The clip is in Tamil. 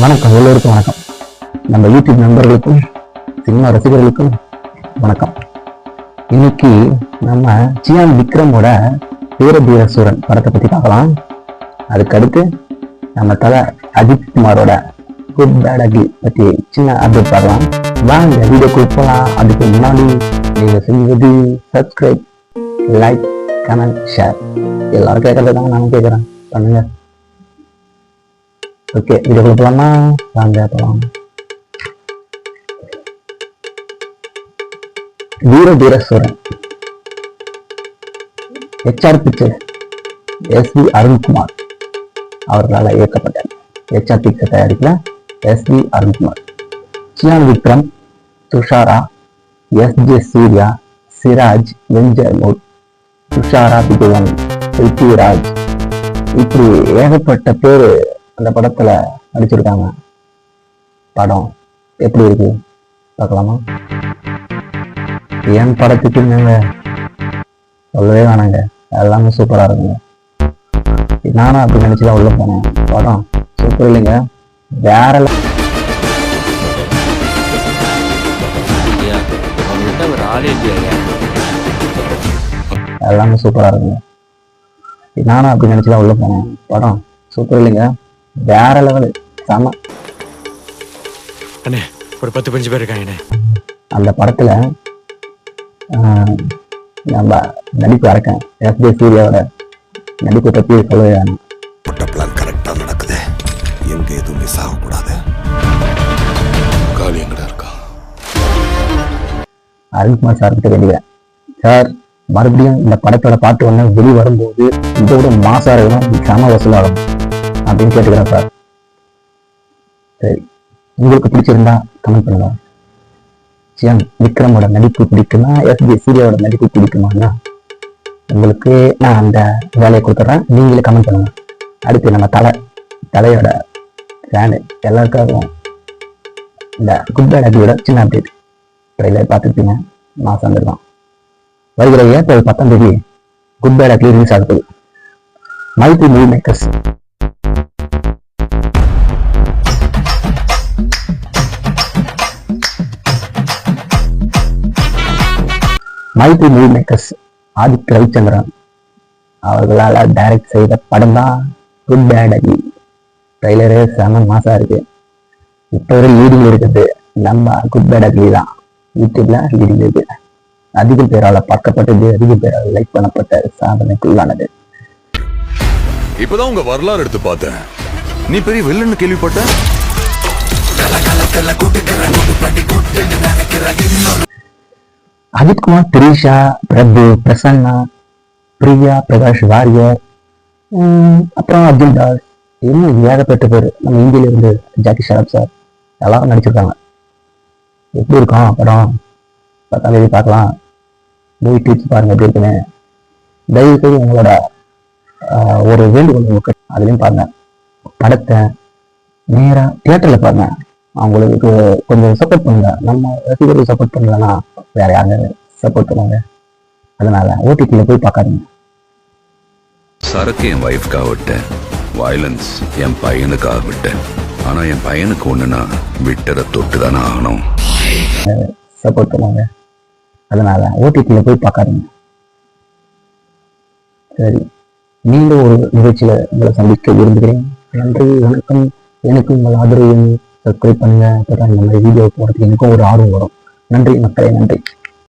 வணக்கம் எல்லோருக்கும் வணக்கம். நம்ம யூடியூப் நண்பர்களுக்கும் சினிமா ரசிகர்களுக்கும் வணக்கம். இன்னைக்கு நம்ம சியான் விக்ரமோட வீரதீர சூரன் படத்தை பத்தி பார்க்கலாம். அதுக்கடுத்து நம்ம தலை அஜித் குமாரோட குட் பேட் அகி பத்தி சின்ன அப்டேட் பார்க்கலாம். வாங்க வீடியோக்குள்ள போகலாம் அதுக்கு முன்னாடி நீங்கள் செஞ்சது சப்ஸ்கிரைப் லைக் கமெண்ட் ஷேர் எல்லாரும் கேட்கறது தான் நான் கேட்குறேன். பண்ணுங்கள் ஓகே வீடியோக்குள்ள போகலாமா வாங்க போகலாம் Veera Dheeraswaran HR pictures S V Arunkumar அவர்களால் இயக்கப்பட்டார். ஹெச்ஆர் பிக்சர் தயாரிக்கல S we Arunkumar Chiyaan Vikram Dushara S J Surya Siraj Venjaramoodu Dushara பிகுவன் பிருத்திவிராஜ் இப்படி ஏகப்பட்ட பேர் அந்த படத்தில் நடிச்சிருக்காங்க. படம் எப்படி இருக்கு? பார்க்கலாமா? ஏன் படத்துக்கு என்னங்க சொல்லவே வேணாங்க. எல்லாமே சூப்பராக இருக்குங்க. நானும் அப்படி நினச்சி தான் உள்ள போனேன். படம் சூப்பர் இல்லைங்க. வேற எல்லாமே சூப்பராக இருக்குங்க. நானும் அப்படி நினச்சி தான் உள்ள போனேன். படம் சூப்பர் இல்லைங்க. வேற லெவலு செம. அண்ணே ஒரு பத்து பஞ்சு பேர் இருக்காங்கண்ணே அந்த படத்துல நம்ம நடிப்பு அறக்கேன் எஸ் ஜே சூர்யாவோட நடிப்பு பத்தி சொல்லவே வேணும் போட்ட பிளான் கரெக்டா நடக்குது. எங்க எதுவும் மிஸ் ஆகக்கூடாது. காலி எங்கடா இருக்கான் அருண்குமார் சார் கிட்ட வேண்டிக்கிறேன் சார் மறுபடியும் இந்த படத்தோட பாட்டு ஒன்று வெளி வரும்போது இதை விட மாசா இருக்கணும் செம வசூலாகும். அப்படின்னு கேட்டுக்கிறேன் சார் சரி உங்களுக்கு பிடிச்சிருந்தா கமெண்ட் பண்ணுங்க. சியான் விக்ரமோட நடிப்பு பிடிக்குமா? எஸ்பி சூர்யாவோட நடிப்பு பிடிக்குமாண்ணா உங்களுக்கு நான் அந்த வேலையை கொடுத்துட்றேன். நீங்களே கமெண்ட் பண்ணுங்க. அடுத்து நம்ம தலை தலையோட ஃபேனு எல்லாருக்காகவும் இந்த குட் பேட் அபியோட சின்ன அப்டேட் ட்ரெயிலர் பார்த்துருப்பீங்க. மாதம் வந்துருக்கான் வருகிற ஏப்ரல் பத்தாம் தேதி குட் பேட் அக்லி ரிலீஸ் ஆகுது multi movie makers multi movie makers Aditya Ravichandran. அவர்களால் டைரக்ட் செய்த படம் தான் குட் பேட் அக்லி ட்ரெய்லரு செம மாசா இருக்கு. இப்போ வரை லீடிங் இருக்குது. நம்ம குட் பேட் அக்லி தான். யூடியூப்ல லீடிங் இருக்கு. அதிக பேரால பார்க்கப்பட்டது அதிக பேரால் லைக் பண்ணப்பட்ட சாதனைக்குள்ளானது. இப்பதான் உங்க வரலாறு எடுத்து பார்த்தேன். நீ பெரிய வில்லன்னு கேள்விப்பட்ட? அஜித்குமார் திரிஷா பிரபு பிரசன்னா பிரியா பிரகாஷ் வாரியர் அப்புறம் அர்ஜுன் தாஸ் இன்னும் ஏகப்பட்ட பேர் நம்ம இந்தியில இருந்து ஜாக்கி ஷரப் சார் எல்லாரும் நடிச்சிருக்காங்க எப்படி இருக்கும் படம் பத்தாம் தேதி பார்க்கலாம் மூவி டீச்சர் பாருங்க எப்படி இருக்குன்னு தயவு செய்து உங்களோட ஒரு வேண்டுகோள் உங்களுக்கு அதுலேயும் பாருங்க படத்தை நேராக தியேட்டரில் பாருங்க அவங்களுக்கு கொஞ்சம் சப்போர்ட் பண்ணுங்க நம்ம ரசிகர்கள் சப்போர்ட் பண்ணலன்னா வேற யாருங்க சப்போர்ட் பண்ணுவாங்க அதனால ஓடிடியில் போய் பார்க்காதீங்க. சரக்கு என் ஒய்ஃப்காக விட்டேன். வயலன்ஸ் என் பையனுக்காக விட்டேன். ஆனா என் பையனுக்கு ஒண்ணுனா விட்டதை தொட்டு தானே ஆகணும். சப்போர்ட் பண்ணுவாங்க அதனால ஓடிடியில் போய் பார்க்காதீங்க. சரி. மீண்டும் ஒரு நிகழ்ச்சியில உங்களை சந்திக்க விரும்புகிறேன். நன்றி வணக்கம். எனக்கு உங்கள் ஆதரவு சப்ஸ்கிரைப் பண்ணுங்க. அப்பதான் இந்த மாதிரி வீடியோ போடுறதுக்கு எனக்கும் ஒரு ஆர்வம் வரும். நன்றி மக்களே நன்றி.